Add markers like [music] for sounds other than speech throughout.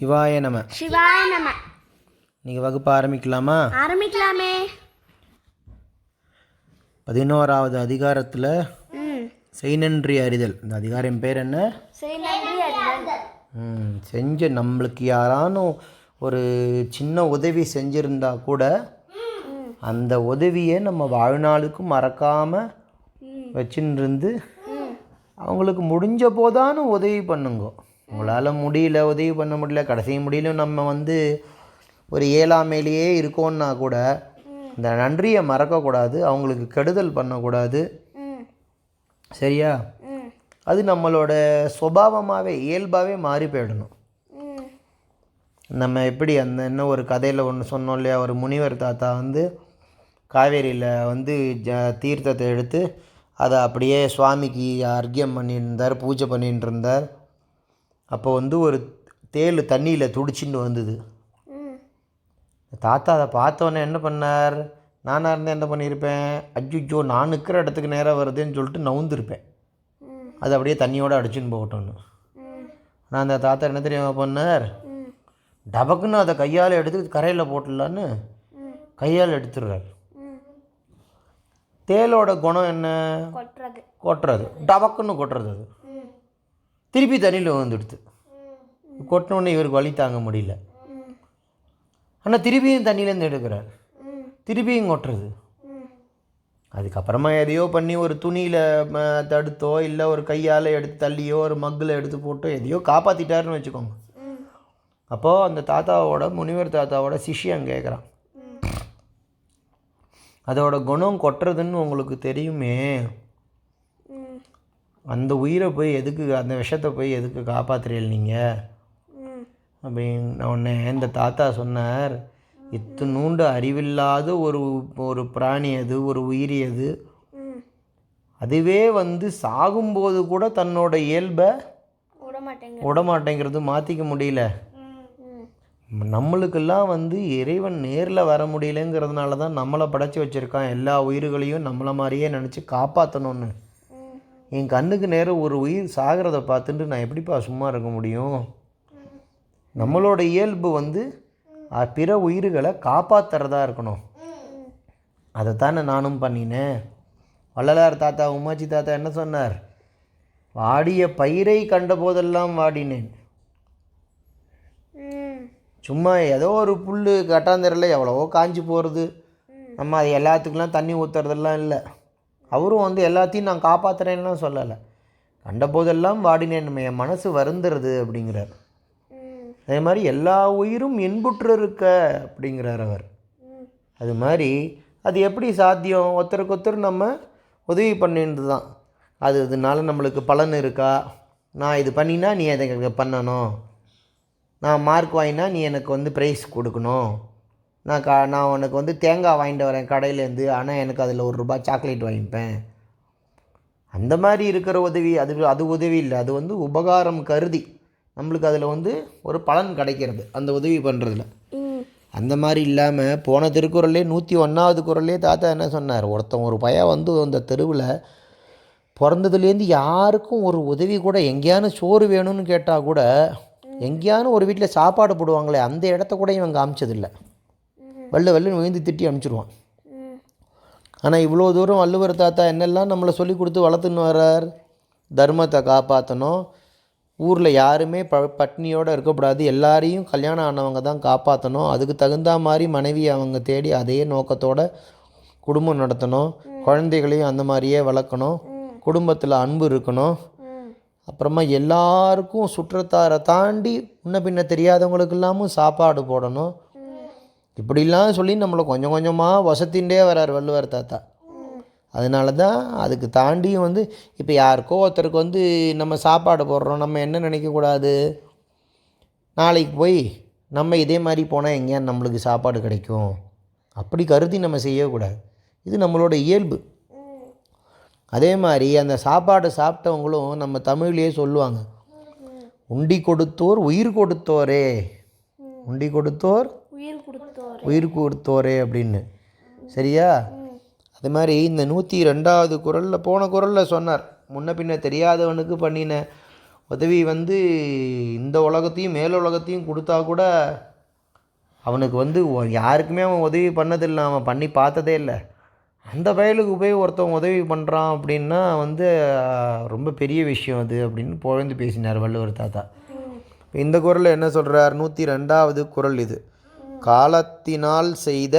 சிவாய நம. சிவாய நம. இன்னைக்கு வகுப்பு ஆரம்பிக்கலாமா? ஆரம்பிக்கலாமே. பதினோராவது அதிகாரத்தில் செய்நன்றி அறிதல். இந்த அதிகாரம் பேர் என்ன? செஞ்ச நம்மளுக்கு யாரானும் ஒரு சின்ன உதவி செஞ்சுருந்தா கூட அந்த உதவியை நம்ம வாழ்நாளுக்கு மறக்காமல் வச்சுன்னு இருந்து அவங்களுக்கு முடிஞ்ச போதானு உதவி பண்ணுங்க. உங்களால் முடியல உதவி பண்ண முடியல கடைசி முடியலும் நம்ம வந்து ஒரு ஏழாமையிலேயே இருக்கோன்னா கூட இந்த நன்றியை மறக்கக்கூடாது அவங்களுக்கு கெடுதல் பண்ணக்கூடாது. சரியா? அது நம்மளோட சுபாவமாகவே இயல்பாகவே மாறி போயிடணும். நம்ம எப்படி அந்த என்ன ஒரு கதையில் ஒன்று சொன்னோம் இல்லையா ஒரு முனிவர் தாத்தா வந்து காவேரியில் வந்து ஜ தீர்த்தத்தை எடுத்து அதை அப்படியே சுவாமிக்கு அர்க்கியம் பண்ணியிருந்தார் பூஜை பண்ணிட்டு இருந்தார் அப்போ வந்து ஒரு தேள் தண்ணியில் துடிச்சின்னு வந்தது. தாத்தா அதை பார்த்தோன்னே என்ன பண்ணார்? நானாக இருந்தால் என்ன பண்ணியிருப்பேன்? அஜ்ஜோ நான் நிற்கிற இடத்துக்கு நேராக வருதுன்னு சொல்லிட்டு நவுந்திருப்பேன். அது அப்படியே தண்ணியோடு அடிச்சுன்னு போகட்டும்னு. ஆனால் அந்த தாத்தா என்ன தெரியுமா பண்ணார்? டபக்குன்னு அதை கையால் எடுத்து கரையில் போட்டுடலான்னு கையால் எடுத்துடுறார். ம் தேளோட குணம் என்ன? கொட்டுறது. கொட்டுறது. டபக்குன்னு கொட்டுறது அது. திருப்பி தண்ணியில் வந்துடுது ம் கொட்டினோடனே இவருக்கு வலி தாங்க முடியல. ஆனால் திருப்பியும் தண்ணியிலேருந்து எடுக்கிறார். திருப்பியும் கொட்டுறது. அதுக்கப்புறமா எதையோ பண்ணி ஒரு துணியில் தடுத்தோ இல்லை ஒரு கையால் எடுத்து தள்ளியோ ஒரு மக்கில் எடுத்து போட்டோ எதையோ காப்பாற்றிட்டாருன்னு வச்சுக்கோங்க. அப்போது அந்த தாத்தாவோட முனிவர் தாத்தாவோட சிஷியம் கேட்குறான் அதோட குணம் கொட்டுறதுன்னு உங்களுக்கு தெரியுமே? அந்த உயிரை போய் எதுக்கு அந்த விஷத்தை போய் எதுக்கு காப்பாற்றுறீள் நீங்கள் அப்படின்னு உடனே இந்த தாத்தா சொன்னார் இத்தினூண்டு அறிவில்லாத ஒரு ஒரு பிராணி அது ஒரு உயிரி அது. அதுவே வந்து சாகும்போது கூட தன்னோட இயல்பை விட மாட்டேங்க விட மாட்டேங்கிறது மாற்றிக்க முடியல நம்மளுக்கெல்லாம் வந்து இறைவன் நேரில் வர முடியலங்கிறதுனால தான் நம்மளை படைச்சி வச்சுருக்கான். எல்லா உயிர்களையும் நம்மளை மாதிரியே நினச்சி காப்பாற்றணும்னு ம். என் கண்ணுக்கு நேரம் ஒரு உயிர் சாகிறத பார்த்துட்டு நான் எப்படிப்பா சும்மா இருக்க முடியும்? நம்மளோட இயல்பு வந்து பிற உயிர்களை காப்பாற்றுறதா இருக்கணும். அதைத்தானே நானும் பண்ணினேன். வள்ளலார் தாத்தா உமாச்சி தாத்தா என்ன சொன்னார்? வாடிய பயிரை கண்ட போதெல்லாம் வாடினேன். சும்மா ஏதோ ஒரு புல் கட்டாந்தரில் எவ்வளவோ காஞ்சி போகிறது நம்ம அது எல்லாத்துக்கெல்லாம் தண்ணி ஊற்றுறதெல்லாம் இல்லை. அவரும் வந்து எல்லாத்தையும் நான் காப்பாற்றுறேன்லாம் சொல்லலை. கண்ட போதெல்லாம் வாடினேன் என் மனசு வருந்துறது அப்படிங்கிறார். அதே மாதிரி எல்லா உயிரும் இன்புற்று இருக்க அப்படிங்கிறார் அவர். அது மாதிரி அது எப்படி சாத்தியம்? ஒருத்தருக்கு ஒருத்தர் நம்ம உதவி பண்ணிட்டு தான் அது இதனால நம்மளுக்கு பலன் இருக்கா? நான் இது பண்ணினா நீ அதை எனக்கு பண்ணணும். நான் மார்க் வாங்கினா நீ எனக்கு வந்து ப்ரைஸ் கொடுக்கணும். நான் கா நான் உனக்கு வந்து தேங்காய் வாங்கிட்டு வரேன் கடையிலேருந்து. ஆனால் எனக்கு அதில் ஒரு ரூபாய் சாக்லேட் வாங்கிப்பேன். அந்த மாதிரி இருக்கிற உதவி அது அது உதவி இல்லை. அது வந்து உபகாரம் கருதி. நம்மளுக்கு அதில் வந்து ஒரு பலன் கிடைக்கிறது அந்த உதவி பண்ணுறதுல அந்த மாதிரி இல்லாமல் போன திருக்குறள்லே நூற்றி ஒன்றாவது குறள்லே தாத்தா என்ன சொன்னார்? ஒருத்தன் ஒரு பையன் வந்து அந்த தெருவில் பிறந்ததுலேருந்து யாருக்கும் ஒரு உதவி கூட எங்கேயானு சோறு வேணும்னு கேட்டால் கூட எங்கேயானு ஒரு வீட்டில் சாப்பாடு போடுவாங்களே அந்த இடத்த கூட இவன் காமிச்சதில்லை. வள்ளு வள்ளுன்னு விழுந்து திட்டி அனுப்பிச்சிடுவான் ஆனால் இவ்வளோ தூரம் வள்ளுவர் தாத்தா என்னெல்லாம் நம்மளை சொல்லி கொடுத்து வளர்த்துன்னு வர்றார்? தர்மத்தை காப்பாற்றணும் ஊரில் யாருமே ப பட்னியோடு இருக்கக்கூடாது. எல்லாரையும் கல்யாணம் ஆனவங்க தான் காப்பாற்றணும் அதுக்கு தகுந்த மாதிரி மனைவி அவங்க தேடி அதே நோக்கத்தோட குடும்பம் நடத்தணும். குழந்தைகளையும் அந்த மாதிரியே வளர்க்கணும். குடும்பத்தில் அன்பு இருக்கணும். அப்புறமா எல்லாருக்கும் சுற்றத்தாரை தாண்டி முன்ன பின்ன தெரியாதவங்களுக்கெல்லாமும் சாப்பாடு போடணும். இப்படிலாம் சொல்லி நம்மளை கொஞ்சம் கொஞ்சமாக வசத்தின்ண்டே வரார் வள்ளுவர் தாத்தா. அதனால தான் அதுக்கு தாண்டியும் வந்து இப்போ யாருக்கோ ஒருத்தருக்கு வந்து நம்ம சாப்பாடு போடுறோம் நம்ம என்ன நினைக்கக்கூடாது நாளைக்கு போய் நம்ம இதே மாதிரி போனால் எங்கேயா நம்மளுக்கு சாப்பாடு கிடைக்கும். அப்படி கருதி நம்ம செய்யக்கூடாது இது நம்மளோட இயல்பு. அதே மாதிரி அந்த சாப்பாடு சாப்பிட்டவங்களும் நம்ம தமிழ்லேயே சொல்லுவாங்க உண்டி கொடுத்தோர் உயிர் கொடுத்தோரே. உண்டி கொடுத்தோர் உயிர் கொடுத்தோர். உயிர் கொடுத்தோரே அப்படின்னு. சரியா? அது மாதிரி இந்த நூற்றி ரெண்டாவது குரலில் போன குரலில் சொன்னார். முன்ன பின்ன தெரியாதவனுக்கு பண்ணின உதவி வந்து இந்த உலகத்தையும் மேல் உலகத்தையும் கொடுத்தா கூட அவனுக்கு வந்து யாருக்குமே அவன் உதவி பண்ணதில்லை. அவன் பண்ணி பார்த்ததே இல்லை. அந்த பயலுக்கு போய் ஒருத்தன் உதவி பண்ணுறான் அப்படின்னா வந்து ரொம்ப பெரிய விஷயம் அது அப்படின்னு புகழ்ந்து பேசினார் வள்ளுவர் தாத்தா. இந்த குரலில் என்ன சொல்கிறார் நூற்றி ரெண்டாவது குரல் இது. காலத்தினால் செய்த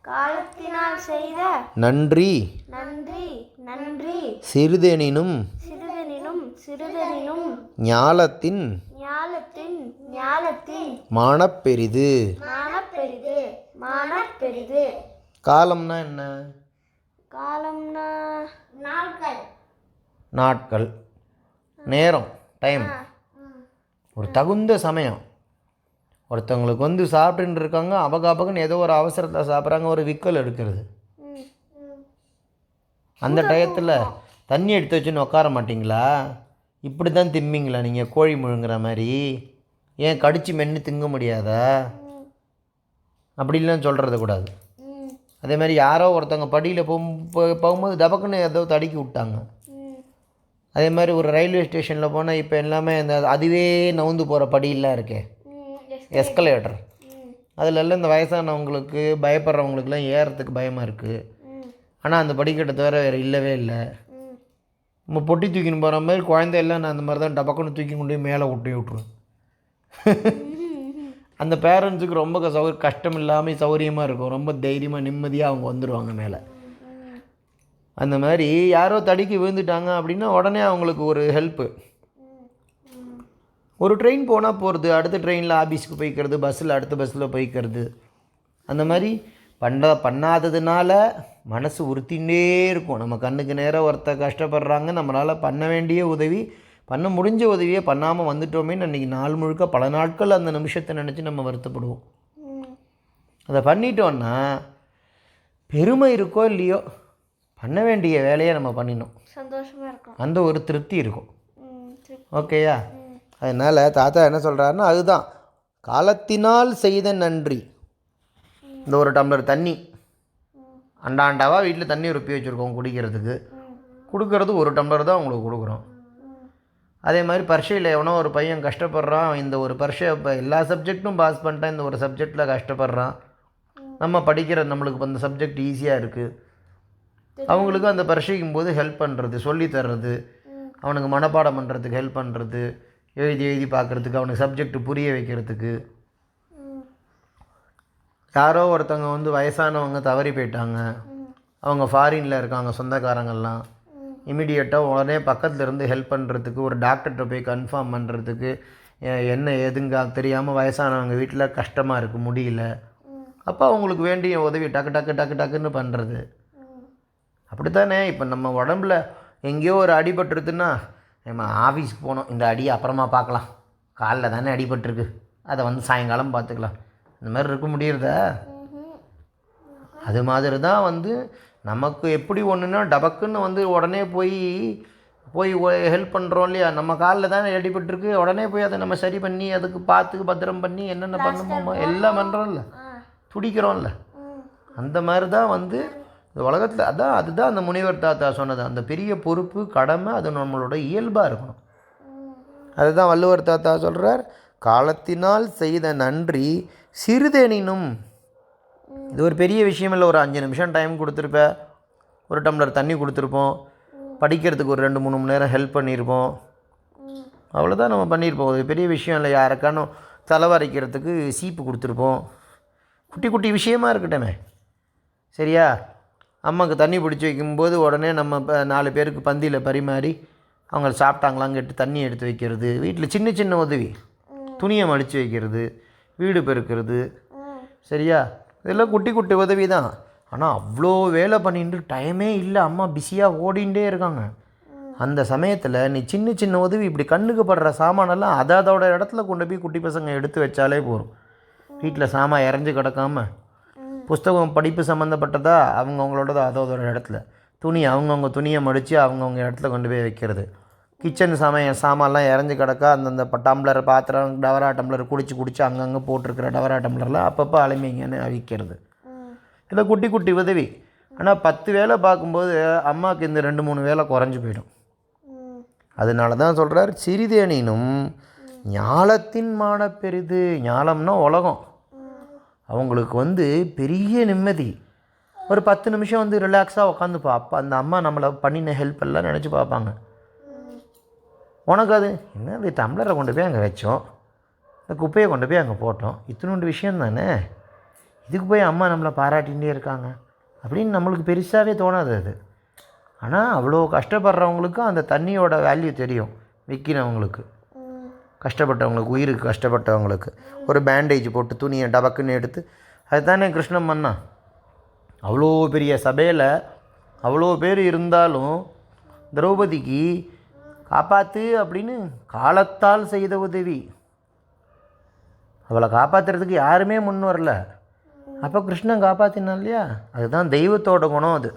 காலத்தினால் செய்த நன்றி. நன்றி நன்றி. சிறிதெனினும் சிறிதனினும் சிறிதனினும். ஞாலத்தின் ஞாலத்தின் ஞாலத்தின். மானப்பெரிது. மானப்பெரிது மானப்பெரிது. காலம்னா என்ன? காலம்னா நாட்கள். நாட்கள். நேரம் டைம் ஒரு தகுந்த சமயம். ஒருத்தவங்களுக்கு வந்து சாப்பிட்டுன்னு இருக்காங்க அபக அபகன்னு ஏதோ ஒரு அவசரத்தில் சாப்பிட்றாங்க ஒரு விக்கல் எடுக்கிறது. அந்த டயத்தில் தண்ணி எடுத்து வச்சுன்னு உட்கார மாட்டிங்களா? இப்படி தான் திம்பிங்களா நீங்கள் கோழி முழுங்குற மாதிரி? ஏன் கடிச்சு மென்று திங்க முடியாதா? அப்படிலாம் சொல்கிறது கூடாது. அதே மாதிரி யாரோ ஒருத்தவங்க படியில் போகும் போகும்போது டபக்குன்னு ஏதோ தடுக்கி விட்டாங்க. அதே மாதிரி ஒரு ரயில்வே ஸ்டேஷனில் போனால் இப்போ எல்லாமே இந்த அதுவே நவுந்து போகிற படியெல்லாம் இருக்கே. எஸ்கலேட்டர் அதிலெல்லாம் இந்த வயசானவங்களுக்கு பயப்படுறவங்களுக்குலாம் ஏறத்துக்கு பயமாக இருக்குது ஆனால் அந்த படிக்கட்டை தவிர வேறு இல்லவே இல்லை. நம்ம பொட்டி தூக்கின்னு போகிற மாதிரி குழந்தையெல்லாம் நான் அந்த மாதிரி தான் டபக்குன்னு தூக்கி கொண்டு போய் மேலே விட்டு விட்ருவேன் [laughs] அந்த பேரண்ட்ஸுக்கு ரொம்ப சௌ கஷ்டம் இல்லாமல் சௌகரியமாக இருக்கும். ரொம்ப தைரியமாக நிம்மதியாக அவங்க வந்துடுவாங்க மேலே. அந்த மாதிரி யாரோ தடுக்கி விழுந்துட்டாங்க அப்படின்னா உடனே அவங்களுக்கு ஒரு ஹெல்ப்பு ஒரு ட்ரெயின் போனால் போகிறது அடுத்த ட்ரெயினில் ஆஃபீஸ்க்கு போய்க்கிறது பஸ்ஸில் அடுத்த பஸ்ஸில் போய்க்கிறது. அந்த மாதிரி பண்ண பண்ணாததுனால மனசு உறுத்திண்டே இருக்கும். நம்ம கண்ணுக்கு நேராக ஒருத்தர் கஷ்டப்படுறாங்க நம்மளால் பண்ண வேண்டிய உதவி பண்ண முடிஞ்ச உதவியை பண்ணாமல் வந்துட்டோமேன்னு அன்றைக்கி நாள் முழுக்க பல நாட்கள் அந்த நிமிஷத்தை நினச்சி நம்ம வருத்தப்படுவோம். அதை பண்ணிட்டோன்னா பெருமை இருக்கோ இல்லையோ பண்ண வேண்டிய வேலையை நம்ம பண்ணினோம் சந்தோஷமா இருக்கும். அந்த ஒரு திருப்தி இருக்கும். ஓகேயா? அதனால் தாத்தா என்ன சொல்கிறாருன்னா அதுதான். காலத்தினால் செய்த நன்றி. இந்த ஒரு டம்ளர் தண்ணி. அண்டாண்டாவாக வீட்டில் தண்ணி ரொப்பி வச்சுருக்கோம் குடிக்கிறதுக்கு. கொடுக்கறது ஒரு டம்ளர் தான் உங்களுக்கு கொடுக்குறோம். அதே மாதிரி பரீட்சையில் எவனோ ஒரு பையன் கஷ்டப்படுறான். இந்த ஒரு பரீட்சை இப்போ எல்லா சப்ஜெக்ட்டும் பாஸ் பண்ணிட்டேன் இந்த ஒரு சப்ஜெக்டில் கஷ்டப்படுறான். நம்ம படிக்கிற நம்மளுக்கு அந்த சப்ஜெக்ட் ஈஸியாக இருக்குது அவங்களுக்கு அந்த பரீட்சைக்கும் போது ஹெல்ப் பண்ணுறது சொல்லி தர்றது. அவனுக்கு மனப்பாடம் பண்ணுறதுக்கு ஹெல்ப் பண்ணுறது எழுதி எழுதி பார்க்குறதுக்கு அவனுக்கு சப்ஜெக்ட் புரிய வைக்கிறதுக்கு. யாரோ ஒருத்தவங்க வந்து வயசானவங்க தவறி போயிட்டாங்க. அவங்க ஃபாரினில் இருக்காங்க சொந்தக்காரங்கள்லாம். இமிடியேட்டாக உடனே பக்கத்தில் இருந்து ஹெல்ப் பண்ணுறதுக்கு ஒரு டாக்டர்கிட்ட போய் கன்ஃபார்ம் பண்ணுறதுக்கு என்ன ஏதுங்க தெரியாமல் வயசானவங்க வீட்டில் கஷ்டமாக இருக்குது முடியல. அப்போ அவங்களுக்கு வேண்டிய உதவி டக்கு டக்கு டக்கு டக்குன்னு பண்ணுறது அப்படித்தானே? இப்போ நம்ம உடம்புல எங்கேயோ ஒரு அடிபட்டுருதுன்னா நம்ம ஆஃபீஸ்க்கு போனோம். இந்த அடியை அப்புறமா பார்க்கலாம். காலில் தானே அடிபட்டிருக்கு. அதை வந்து சாயங்காலம் பார்த்துக்கலாம். இந்த மாதிரி இருக்க முடியறதா? அது மாதிரி தான் வந்து நமக்கு எப்படி ஒன்றுனா டபக்குன்னு வந்து உடனே போய் போய் ஹெல்ப் பண்ணுறோம் இல்லையா? நம்ம காலில் தானே அடிபட்டிருக்கு. உடனே போய் அதை நம்ம சரி பண்ணி அதுக்கு பார்த்து பத்திரம் பண்ணி என்னென்ன பண்ணணுமோ எல்லாம் பண்ணுறோம்ல துடிக்கிறோம்ல. அந்த மாதிரி தான் வந்து இந்த உலகத்தில் அதான் அதுதான் அந்த முனிவர் தாத்தா சொன்னது. அந்த பெரிய பொறுப்பு கடமை அது நம்மளோட இயல்பாக இருக்கணும். அதுதான் வள்ளுவர் தாத்தா சொல்கிறார் காலத்தினால் செய்த நன்றி சிறிதெனினும். இது ஒரு பெரிய விஷயம் இல்லை ஒரு அஞ்சு நிமிஷம் டைம் கொடுத்துருப்ப. ஒரு டம்ளர் தண்ணி கொடுத்துருப்போம். படிக்கிறதுக்கு ஒரு ரெண்டு மூணு மணி நேரம் ஹெல்ப் பண்ணியிருப்போம். அவ்வளோதான் நம்ம பண்ணியிருப்போம். ஒரு பெரிய விஷயம் இல்லை யாருக்கானும் தலைவரைக்கிறதுக்கு சீப்பு கொடுத்துருப்போம். குட்டி குட்டி விஷயமா இருக்கட்டுமே. சரியா? அம்மாவுக்கு தண்ணி பிடிச்சி வைக்கும்போது உடனே நம்ம இப்போ நாலு பேருக்கு பந்தியில் பரிமாறி அவங்க சாப்பிட்டாங்களான்னு கேட்டு தண்ணி எடுத்து வைக்கிறது. வீட்டில் சின்ன சின்ன உதவி. துணியை மடித்து வைக்கிறது வீடு பெருக்கிறது. சரியா? இதெல்லாம் குட்டி குட்டி உதவி தான். ஆனால் அவ்வளோ வேலை பண்ணிட்டு டைமே இல்லை. அம்மா பிஸியாக ஓடிண்டே இருக்காங்க. அந்த சமயத்தில் நீ சின்ன சின்ன உதவி இப்படி கண்ணுக்கு படுற சாமானெல்லாம் அதை அதோட இடத்துல கொண்டு போய் குட்டி பசங்க எடுத்து வச்சாலே போதும். வீட்டில் சாமான் இறஞ்சி கிடக்காமல் புஸ்தகம் படிப்பு சம்மந்தப்பட்டதா அவங்கவுங்களோடது அதோட இடத்துல. துணி அவங்கவுங்க துணியை மடித்து அவங்கவுங்க இடத்துல கொண்டு போய் வைக்கிறது. கிச்சன் சமயம் சாமான்லாம் இறஞ்சி கிடக்கா அந்தந்த ப- டம்ளர் பாத்திரம் டவரா டம்ளர் குடிச்சு குடிச்சு அங்கங்கே போட்டிருக்கிற டவரா டம்ளரில் அப்பப்போ அலைமைங்கன்னு அவிக்கிறது. இல்லை குட்டி குட்டி உதவி. ஆனால் பத்து வேலை பார்க்கும்போது அம்மாவுக்கு இந்த ரெண்டு மூணு வேலை குறைஞ்சி போயிடும். அதனால தான் சொல்கிறார் சிறிதேனினும் ஞாலத்தின் மான பெரிது. ஞாலம்னா உலகம். அவங்களுக்கு வந்து பெரிய நிம்மதி. ஒரு பத்து நிமிஷம் வந்து ரிலாக்ஸாக உட்காந்துப்பா அப்போ அந்த அம்மா நம்மளை பண்ணின ஹெல்ப் எல்லாம் நினச்சி பார்ப்பாங்க. உனக்கு அது என்ன இது டம்ளரை கொண்டு போய் அங்கே வச்சோம். இந்த குப்பையை கொண்டு போய் அங்கே போட்டோம். இத்தினோண்டு விஷயம் தானே? இதுக்கு போய் அம்மா நம்மளை பாராட்டிகிட்டே இருக்காங்க. அப்படின்னு நம்மளுக்கு பெருசாகவே தோணாது அது. ஆனால் அவ்வளோ கஷ்டப்படுறவங்களுக்கும் அந்த தண்ணியோட வேல்யூ தெரியும். விற்கிறவங்களுக்கு கஷ்டப்பட்டவங்களுக்கு உயிருக்கு கஷ்டப்பட்டவங்களுக்கு ஒரு பேண்டேஜ் போட்டு துணியை டபக்குன்னு எடுத்து அதுதானே கிருஷ்ணன் பண்ணான் அவ்வளோ பெரிய சபையில் அவ்வளோ பேர் இருந்தாலும் திரௌபதிக்கு காப்பாற்று அப்படின்னு காலத்தால் செய்த உதவி. அவளை காப்பாற்றுறதுக்கு யாருமே முன் வரல. அப்போ கிருஷ்ணன் காப்பாற்றினான் இல்லையா? அதுதான் தெய்வத்தோட குணம் அது.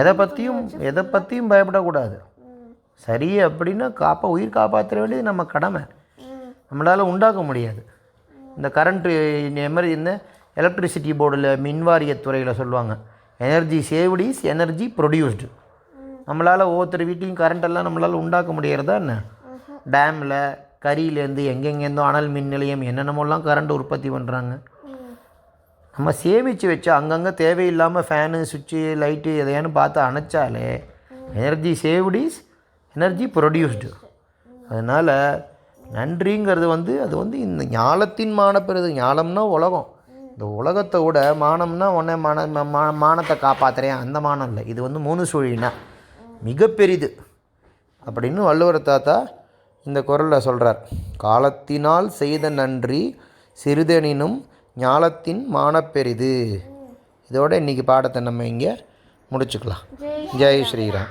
எதை பற்றியும் எதை பற்றியும் பயப்படக்கூடாது. சரி அப்படின்னா காப்பா உயிர் காப்பாற்ற வேண்டியது நம்ம கடமை. நம்மளால் உண்டாக்க முடியாது. இந்த கரண்ட்டு எமர் இந்த எலக்ட்ரிசிட்டி போர்டில் மின்வாரியத்துறையில் சொல்லுவாங்க. Energy saved is energy produced நம்மளால் ஒவ்வொருத்தர் வீட்லேயும் கரண்டெல்லாம் நம்மளால் உண்டாக்க முடியறதா என்ன? டேமில் கரியிலேருந்து எங்கெங்கேருந்தோ அனல் மின் நிலையம் என்னென்னமோலாம் கரண்ட் உற்பத்தி பண்ணுறாங்க நம்ம சேமித்து வச்சு அங்கங்கே தேவையில்லாமல் ஃபேனு சுவிட்சு லைட்டு எதையானு பார்த்து அணைச்சாலே energy saved is energy produced அதனால் நன்றிங்கிறது வந்து அது வந்து இந்த ஞாலத்தின் மானப்பெறுது ஞாலம்னா உலகம். இந்த உலகத்தை விட மானம்னா உடனே மான ம- மானத்தை காப்பாற்றுறேன் அந்த மானம் இல்லை. இது வந்து மூணு சுழினா மிகப்பெரிது. அப்படின்னு வள்ளுவர் தாத்தா இந்த குரலில் சொல்கிறார் காலத்தினால் செய்த நன்றி சிறிதெனினும் ஞாலத்தின் மானப்பெரிது. இதோட இன்றைக்கி பாடத்தை நம்ம இங்கே முடிச்சுக்கலாம். ஜெய் ஜெய் ஸ்ரீராம்.